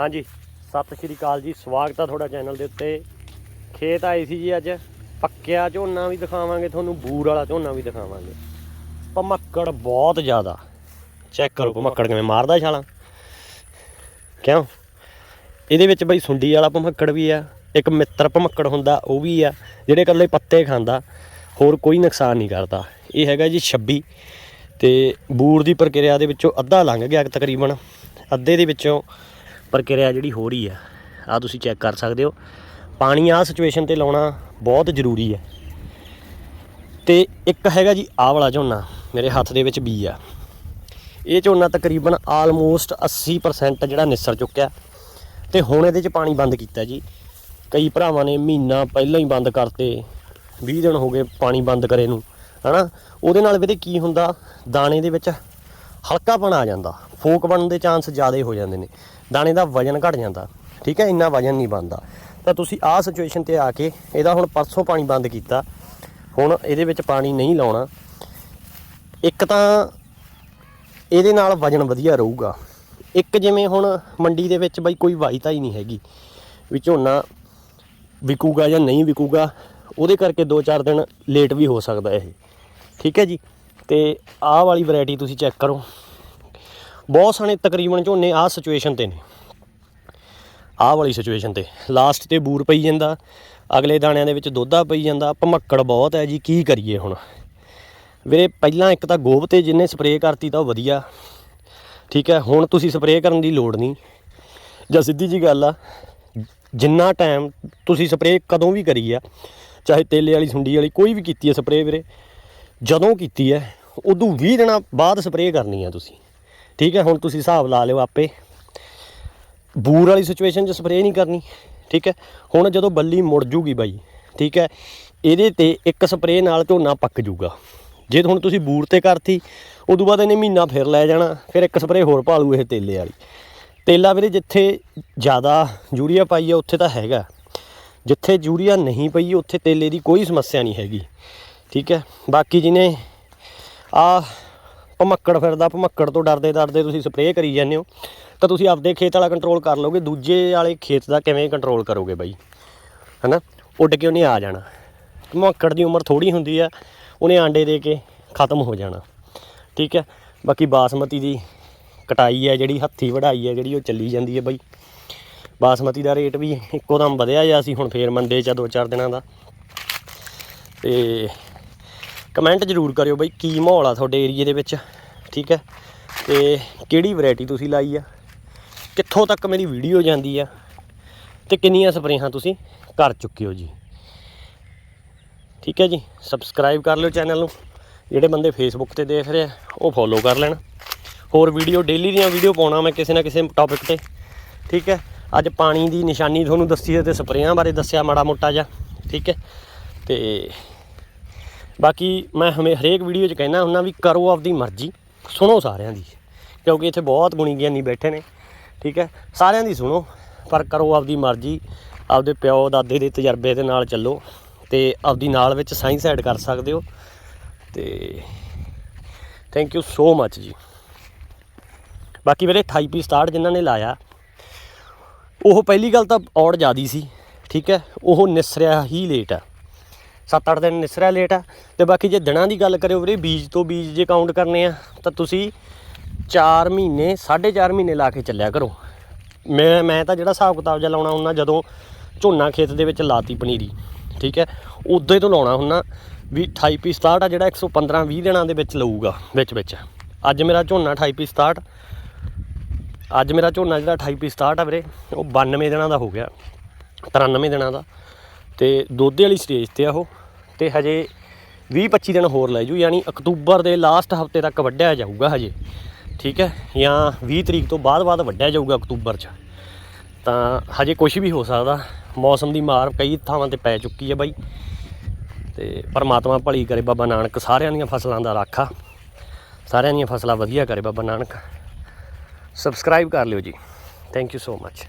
ਹਾਂਜੀ। ਸਤਿ ਸ਼੍ਰੀ ਅਕਾਲ ਜੀ, ਸਵਾਗਤ ਆ ਤੁਹਾਡਾ ਚੈਨਲ ਦੇ ਉੱਤੇ। ਖੇਤ ਆਏ ਸੀ ਜੀ ਅੱਜ। ਪੱਕਿਆ ਝੋਨਾ ਵੀ ਦਿਖਾਵਾਂਗੇ ਤੁਹਾਨੂੰ, ਬੂਰ ਵਾਲਾ ਝੋਨਾ ਵੀ ਦਿਖਾਵਾਂਗੇ। ਭਮੱਕੜ ਬਹੁਤ ਜ਼ਿਆਦਾ। ਚੈੱਕ ਕਰੋ ਭਮੱਕੜ ਕਿਵੇਂ ਮਾਰਦਾ ਛਾਲਾਂ। ਕਿਉਂ? ਇਹਦੇ ਵਿੱਚ ਬਈ ਸੁੰਡੀ ਵਾਲਾ ਭਮੱਕੜ ਵੀ ਆ, ਇੱਕ ਮਿੱਤਰ ਭਮੱਕੜ ਹੁੰਦਾ, ਉਹ ਵੀ ਆ, ਜਿਹੜੇ ਇਕੱਲੇ ਪੱਤੇ ਖਾਂਦਾ, ਹੋਰ ਕੋਈ ਨੁਕਸਾਨ ਨਹੀਂ ਕਰਦਾ। ਇਹ ਹੈਗਾ ਜੀ 26 ਤੇ ਬੂਰ ਦੀ ਪ੍ਰਕਿਰਿਆ ਦੇ ਵਿੱਚੋਂ ਅੱਧਾ ਲੰਘ ਗਿਆ ਤਕਰੀਬਨ। ਅੱਧੇ ਦੇ ਵਿੱਚੋਂ ਪ੍ਰਕਿਰਿਆ ਜਿਹੜੀ ਹੋ ਰਹੀ ਆ ਆ ਤੁਸੀਂ ਚੈੱਕ ਕਰ ਸਕਦੇ ਹੋ। ਪਾਣੀ ਆ ਸਿਚੁਏਸ਼ਨ ਤੇ ਲਾਉਣਾ ਬਹੁਤ ਜ਼ਰੂਰੀ ਹੈ ਤੇ ਇੱਕ ਹੈਗਾ ਜੀ ਆਹ ਵਾਲਾ ਝੋਨਾ, ਮੇਰੇ ਹੱਥ ਦੇ ਵਿੱਚ ਬੀ ਆ। ਇਹ ਝੋਨਾ ਤਕਰੀਬਨ ਆਲਮੋਸਟ 80% ਜਿਹੜਾ ਨਿਸਰ ਚੁੱਕਿਆ। ਤੇ ਹੁਣ ਇਹਦੇ 'ਚ ਪਾਣੀ ਬੰਦ ਕੀਤਾ ਜੀ। ਕਈ ਭਰਾਵਾਂ ਨੇ ਮਹੀਨਾ ਪਹਿਲਾਂ ਹੀ ਬੰਦ ਕਰਤੇ 20 ਦਿਨ ਹੋ ਗਏ ਪਾਣੀ ਬੰਦ ਕਰੇ ਨੂੰ, ਹਨਾ? ਉਹਦੇ ਨਾਲ ਵੀਰੇ ਕੀ ਹੁੰਦਾ, ਦਾਣੇ ਦੇ ਵਿੱਚ ਹਲਕਾਪਣ ਆ ਜਾਂਦਾ। ਫੋਕ ਬਣਨ ਦੇ ਚਾਂਸ ਜ਼ਿਆਦਾ ਹੋ ਜਾਂਦੇ ਨੇ। ਦਾਣੇ ਦਾ ਵਜਨ ਘਟ ਜਾਂਦਾ। ਠੀਕ ਹੈ, ਇੰਨਾ ਵਜਨ ਨਹੀਂ ਬਣਦਾ। ਤਾਂ ਤੁਸੀਂ ਆਹ ਸਿਚੁਏਸ਼ਨ ਤੇ ਆ ਕੇ ਇਹਦਾ ਹੁਣ ਪਰਸੋਂ ਪਾਣੀ ਬੰਦ ਕੀਤਾ। ਹੁਣ ਇਹਦੇ ਵਿੱਚ ਪਾਣੀ ਨਹੀਂ ਲਾਉਣਾ। ਇੱਕ ਤਾਂ ਇਹਦੇ ਨਾਲ ਵਜਨ ਵਧੀਆ ਰਹੂਗਾ। ਇੱਕ ਜਿਵੇਂ ਹੁਣ ਮੰਡੀ ਦੇ ਵਿੱਚ ਬਈ ਕੋਈ ਵਾਈਤਾ ਹੀ ਨਹੀਂ ਹੈਗੀ। ਵੀ ਝੋਨਾ ਵਿਕੂਗਾ ਜਾਂ ਨਹੀਂ ਵਿਕੂਗਾ, ਉਹਦੇ ਕਰਕੇ 2-4 ਦਿਨ ਲੇਟ ਵੀ ਹੋ ਸਕਦਾ ਇਹ। ਠੀਕ ਹੈ ਜੀ? ਤੇ ਆਹ ਵਾਲੀ ਵੈਰਾਈਟੀ ਤੁਸੀਂ ਚੈੱਕ ਕਰੋ। ਬਹੁਤ ਸਾਰੇ ਤਕਰੀਬਨ ਝੋਨੇ ਆਹ ਸਿਚੁਏਸ਼ਨ ਤੇ ਨੇ। ਆਹ ਵਾਲੀ ਸਿਚੁਏਸ਼ਨ ਤੇ। ਲਾਸਟ ਤੇ ਬੂਰ ਪਈ ਜਾਂਦਾ। ਅਗਲੇ ਦਾਣਿਆਂ ਦੇ ਵਿੱਚ ਦੁੱਧਾ ਪਈ ਜਾਂਦਾ। ਭਮੱਕੜ ਬਹੁਤ ਹੈ ਜੀ, ਕੀ ਕਰੀਏ ਹੁਣ? ਵੀਰੇ, ਪਹਿਲਾਂ ਇੱਕ ਤਾਂ ਗੋਬ ਤੇ ਜਿੰਨੇ ਸਪਰੇਅ ਕਰਤੀ ਤਾਂ ਉਹ ਵਧੀਆ। ਠੀਕ ਹੈ, ਹੁਣ ਤੁਸੀਂ ਸਪਰੇਅ ਕਰਨ ਦੀ ਲੋੜ ਨਹੀਂ। ਜਾਂ ਸਿੱਧੀ ਜੀ ਗੱਲ ਆ, ਜਿੰਨਾ ਟਾਈਮ ਤੁਸੀਂ ਸਪਰੇਅ ਕਦੋਂ ਵੀ ਕਰੀ ਆ, ਚਾਹੇ ਤੇਲੇ ਵਾਲੀ, ਸੁੰਡੀ ਵਾਲੀ, ਕੋਈ ਵੀ ਕੀਤੀ ਹੈ ਸਪਰੇਅ ਵੀਰੇ, ਜਦੋਂ ਕੀਤੀ ਹੈ ਉਦੋਂ 20 ਦਿਨਾਂ ਬਾਅਦ ਸਪਰੇਅ ਕਰਨੀ ਆ ਤੁਸੀਂ। ਠੀਕ ਹੈ, ਹੁਣ ਤੁਸੀਂ ਹਿਸਾਬ ਲਾ ਲਿਓ ਆਪੇ। ਬੂਰ ਵਾਲੀ ਸਿਚੁਏਸ਼ਨ 'ਚ ਸਪਰੇਅ ਨਹੀਂ ਕਰਨੀ, ਠੀਕ ਹੈ। ਹੁਣ ਜਦੋਂ ਬੱਲੀ ਮੁੜ ਜੂਗੀ ਬਾਈ, ਠੀਕ ਹੈ, ਇਹਦੇ ਤੇ ਇੱਕ ਸਪਰੇਅ ਨਾਲ ਝੋਨਾ ਪੱਕ ਜੂਗਾ। ਜੇ ਹੁਣ ਤੁਸੀਂ ਬੂਰ ਤੇ ਕਰਤੀ, ਉਦੋਂ ਬਾਅਦ ਇਹਨੇ ਮਹੀਨਾ ਫਿਰ ਲੈ ਜਾਣਾ, ਫਿਰ ਇੱਕ ਸਪਰੇਅ ਹੋਰ ਪਾ ਲੂ ਇਹ ਤੇਲੇ ਵਾਲੀ। ਤੇਲਾ ਵੀਰੇ ਜਿੱਥੇ ਜ਼ਿਆਦਾ ਯੂਰੀਆ ਪਾਈ ਹੈ ਉੱਥੇ ਤਾਂ ਹੈਗਾ। ਜਿੱਥੇ ਯੂਰੀਆ ਨਹੀਂ ਪਈ, ਉੱਥੇ ਤੇਲੇ ਦੀ ਕੋਈ ਸਮੱਸਿਆ ਨਹੀਂ ਹੈਗੀ। ਠੀਕ ਹੈ, ਬਾਕੀ ਜਿਹਨੇ ਆ ਭਮੱਕੜ ਫਿਰਦਾ, ਭਮੱਕੜ ਤੋਂ ਡਰਦੇ ਡਰਦੇ ਤੁਸੀਂ ਸਪਰੇਅ ਕਰੀ ਜਾਂਦੇ ਹੋ। ਤਾਂ ਤੁਸੀਂ ਆਪਦੇ ਖੇਤ ਵਾਲਾ ਕੰਟਰੋਲ ਕਰ ਲਓਗੇ, ਦੂਜੇ ਵਾਲੇ ਖੇਤ ਦਾ ਕਿਵੇਂ ਕੰਟਰੋਲ ਕਰੋਗੇ ਬਾਈ? ਹਨਾ? ਉੱਡ ਕੇ ਉਹਨੇ ਆ ਜਾਣਾ। ਭਮੱਕੜ ਦੀ ਉਮਰ ਥੋੜੀ ਹੁੰਦੀ ਆ, ਉਹਨੇ ਆਂਡੇ ਦੇ ਕੇ ਖਤਮ ਹੋ ਜਾਣਾ। ਠੀਕ ਹੈ ਬਾਕੀ ਬਾਸਮਤੀ ਦੀ ਕਟਾਈ ਹੈ ਜਿਹੜੀ, ਹੱਥੀ ਵਢਾਈ ਹੈ ਜਿਹੜੀ, ਉਹ ਚੱਲੀ ਜਾਂਦੀ ਹੈ ਬਾਈ। ਬਾਸਮਤੀ ਦਾ ਰੇਟ ਵੀ ਇੱਕੋ ਦਮ ਵਧਿਆ ਜਾਂ ਸੀ ਹੁਣ ਫੇਰ ਮੰਡੇ ਚ ਆ ਦੋ ਚਾਰ ਦਿਨਾਂ ਦਾ। ਤੇ ਕਮੈਂਟ ਜ਼ਰੂਰ ਕਰਿਓ ਬਈ, ਕੀ ਮਾਹੌਲ ਆ ਤੁਹਾਡੇ ਏਰੀਏ ਦੇ ਵਿੱਚ? ਠੀਕ ਹੈ? ਤੇ ਕਿਹੜੀ ਵੈਰਾਈਟੀ ਤੁਸੀਂ ਲਾਈ ਆ? ਕਿੱਥੋਂ ਤੱਕ ਮੇਰੀ ਵੀਡੀਓ ਜਾਂਦੀ ਆ? ਤੇ ਕਿੰਨੀਆਂ ਸਪਰੇਹਾਂ ਤੁਸੀਂ ਕਰ ਚੁੱਕੇ ਹੋ ਜੀ? ਠੀਕ ਹੈ ਜੀ ਸਬਸਕ੍ਰਾਈਬ ਕਰ ਲਿਓ ਚੈਨਲ ਨੂੰ। ਜਿਹੜੇ ਬੰਦੇ ਫੇਸਬੁੱਕ ਤੇ ਦੇਖ ਰਹੇ ਆ, ਉਹ ਫੋਲੋ ਕਰ ਲੈਣ। ਹੋਰ ਵੀਡੀਓ ਡੇਲੀ ਦੀਆਂ ਵੀਡੀਓ ਪਾਉਣਾ ਮੈਂ ਕਿਸੇ ਨਾ ਕਿਸੇ ਟੌਪਿਕ ਤੇ। ਠੀਕ ਹੈ? ਅੱਜ ਪਾਣੀ ਦੀ ਨਿਸ਼ਾਨੀ ਤੁਹਾਨੂੰ ਦੱਸੀ ਹੈ ਤੇ ਸਪਰੇਆਂ ਬਾਰੇ ਦੱਸਿਆ ਮਾੜਾ ਮੋਟਾ ਜਿਹਾ। ਠੀਕ ਹੈ? ਤੇ ਬਾਕੀ ਮੈਂ ਹਮੇ ਹਰੇਕ ਵੀਡੀਓ 'ਚ ਕਹਿਣਾ ਹੁੰਦਾ ਵੀ ਕਰੋ ਆਪਦੀ ਮਰਜ਼ੀ, ਸੁਣੋ ਸਾਰਿਆਂ ਦੀ, ਕਿਉਂਕਿ ਇੱਥੇ ਬਹੁਤ ਗੁਣੀ ਗਿਆਨੀ ਬੈਠੇ ਨੇ, ਠੀਕ ਹੈ? ਸਾਰਿਆਂ ਦੀ ਸੁਣੋ, ਪਰ ਕਰੋ ਆਪਦੀ ਮਰਜ਼ੀ, ਆਪਦੇ ਪਿਓ, ਦਾਦੇ ਦੇ ਤਜਰਬੇ ਦੇ ਨਾਲ ਚੱਲੋ ਤੇ ਆਪਦੀ ਨਾਲ ਵਿੱਚ ਸਾਇੰਸ ਐਡ ਕਰ ਸਕਦੇ ਹੋ ਤੇ ਥੈਂਕ ਯੂ ਸੋ ਮੱਚ ਜੀ। ਬਾਕੀ ਵੀਰੇ 28 ਪੀ ਸਟਾਰਟ ਜਿਨ੍ਹਾਂ ਨੇ ਲਾਇਆ, ਉਹ ਪਹਿਲੀ ਗੱਲ ਤਾਂ ਔੜ ਜ਼ਿਆਦੀ ਸੀ, ਠੀਕ ਹੈ? ਉਹ ਨਿਸਰਿਆ ਹੀ ਲੇਟ ਆ। 7-8 ਦਿਨ ਨਿਸਰਿਆ ਲੇਟ ਆ। ਤੇ ਬਾਕੀ ਜੇ ਦਿਨਾਂ ਦੀ ਗੱਲ ਕਰਿਓ ਵੀਰੇ, ਬੀਜ ਤੋਂ ਬੀਜ ਜੇ ਕਾਊਂਟ ਕਰਨੇ ਆ, ਤਾਂ ਤੁਸੀਂ 4 ਮਹੀਨੇ 4.5 ਮਹੀਨੇ ਲਾ ਕੇ ਚੱਲਿਆ ਕਰੋ। ਮੈਂ ਮੈਂ ਤਾਂ ਜਿਹੜਾ ਹਿਸਾਬ ਕਿਤਾਬ ਜਿਹਾ ਲਾਉਣਾ ਹੁੰਦਾ, ਜਦੋਂ ਝੋਨਾ ਖੇਤ ਦੇ ਵਿੱਚ ਲਾਤੀ ਪਨੀਰੀ, ਠੀਕ ਹੈ? ਉਦੋਂ ਹੀ ਤੋਂ ਲਾਉਣਾ ਹੁੰਦਾ ਵੀ 28 ਪੀ ਸਟਾਰਟ ਆ, ਜਿਹੜਾ 115 20 ਦਿਨਾਂ ਦੇ ਵਿੱਚ ਲਊਗਾ, ਵਿੱਚ ਵਿੱਚ। ਅੱਜ ਮੇਰਾ ਝੋਨਾ 28 ਪੀ ਸਟਾਰਟ ਅੱਜ ਮੇਰਾ ਝੋਨਾ ਜਿਹੜਾ 28 ਪੀ ਸਟਾਰਟ ਆ ਵੀਰੇ, ਉਹ 92 ਦਿਨਾਂ ਦਾ ਹੋ ਗਿਆ 93 ਦਿਨਾਂ ਦਾ। ਤੇ ਦੋਧੇ ਵਾਲੀ ਸਟੇਜ ਤੇ ਆ ਉਹ, ਤੇ ਹਜੇ 20 25 ਦਿਨ ਹੋਰ ਲੈ ਜੂ, ਯਾਨੀ ਅਕਤੂਬਰ ਦੇ ਲਾਸਟ ਹਫ਼ਤੇ ਤੱਕ ਵੱਢਿਆ ਜਾਊਗਾ ਹਜੇ, ਠੀਕ ਹੈ? ਜਾਂ 20 ਤਰੀਕ ਤੋਂ ਬਾਅਦ ਬਾਅਦ ਵੱਢਿਆ ਜਾਊਗਾ ਅਕਤੂਬਰ 'ਚ। ਤਾਂ ਹਜੇ ਕੁਝ ਵੀ ਹੋ ਸਕਦਾ, ਮੌਸਮ ਦੀ ਮਾਰ ਕਈ ਥਾਵਾਂ ਤੇ ਪੈ ਚੁੱਕੀ ਹੈ ਬਾਈ। ਤੇ ਪਰਮਾਤਮਾ ਭਲੀ ਕਰੇ ਬਾਬਾ ਨਾਨਕ ਸਾਰਿਆਂ ਦੀਆਂ ਫਸਲਾਂ ਦਾ ਰਾਖਾ। ਸਾਰਿਆਂ ਦੀਆਂ ਫਸਲਾਂ ਵਧੀਆ ਕਰੇ ਬਾਬਾ ਨਾਨਕ। ਸਬਸਕ੍ਰਾਈਬ ਕਰ ਲਿਓ ਜੀ। Thank you so much